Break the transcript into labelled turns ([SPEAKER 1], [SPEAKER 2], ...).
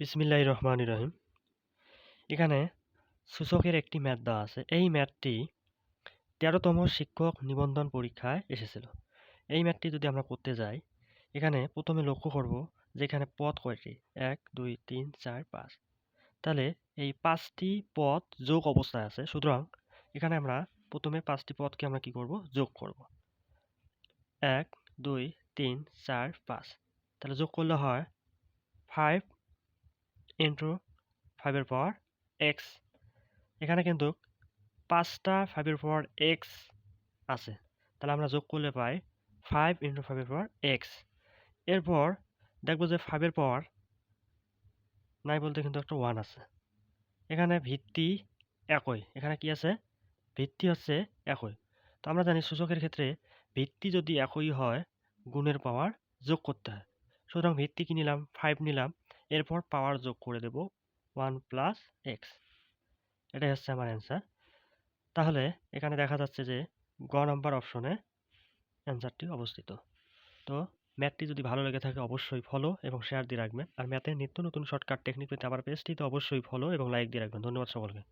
[SPEAKER 1] বিসমিল্লাহ রহমান রহিম। এখানে সূচকের একটি ম্যাথ দেওয়া আছে। এই ম্যাথটি তেরোতম শিক্ষক নিবন্ধন পরীক্ষায় এসেছিল। এই ম্যাথটি যদি আমরা করতে যাই, এখানে প্রথমে লক্ষ্য করব যে এখানে পথ কয়টি? এক, দুই, তিন, চার, পাঁচ। তাহলে এই পাঁচটি পথ যোগ অবস্থায় আছে। সুতরাং এখানে আমরা প্রথমে পাঁচটি পথকে আমরা কি করব? যোগ করব। এক, দুই, তিন, চার, পাঁচ। তাহলে যোগ করলে হয় ফাইভ ইন্টু ফাইভের পাওয়ার এক্স এখানে কিন্তু পাঁচটা ফাইভের পাওয়ার এক্স আছে। তাহলে আমরা যোগ করলে পাই ফাইভ ইন্টু ফাইভের পাওয়ার এক্স এরপর দেখব যে ফাইভের পাওয়ার নাই বলতে কিন্তু একটা ওয়ান আছে। এখানে ভিত্তি একই। এখানে কি আছে? ভিত্তি হচ্ছে একই। তো আমরা জানি সূচকের ক্ষেত্রে ভিত্তি যদি একই হয়, গুণের পাওয়ার যোগ করতে হয়। সুতরাং ভিত্তি কি নিলাম? ফাইভ নিলাম। এরপর পাওয়ার যোগ করে দেব ওয়ান প্লাস এক্স এটাই হচ্ছে আমার অ্যান্সার তাহলে এখানে দেখা যাচ্ছে যে গ নাম্বার অপশনে অ্যান্সারটি অবস্থিত। তো ম্যাথটি যদি ভালো লেগে থাকে অবশ্যই ফলো এবং শেয়ার দিয়ে রাখবেন। আর ম্যাথের নিত্য নতুন শর্টকাট টেকনিক পেতে আমার পেজটি তো অবশ্যই ফলো এবং লাইক দিয়ে রাখবেন। ধন্যবাদ সকলকে।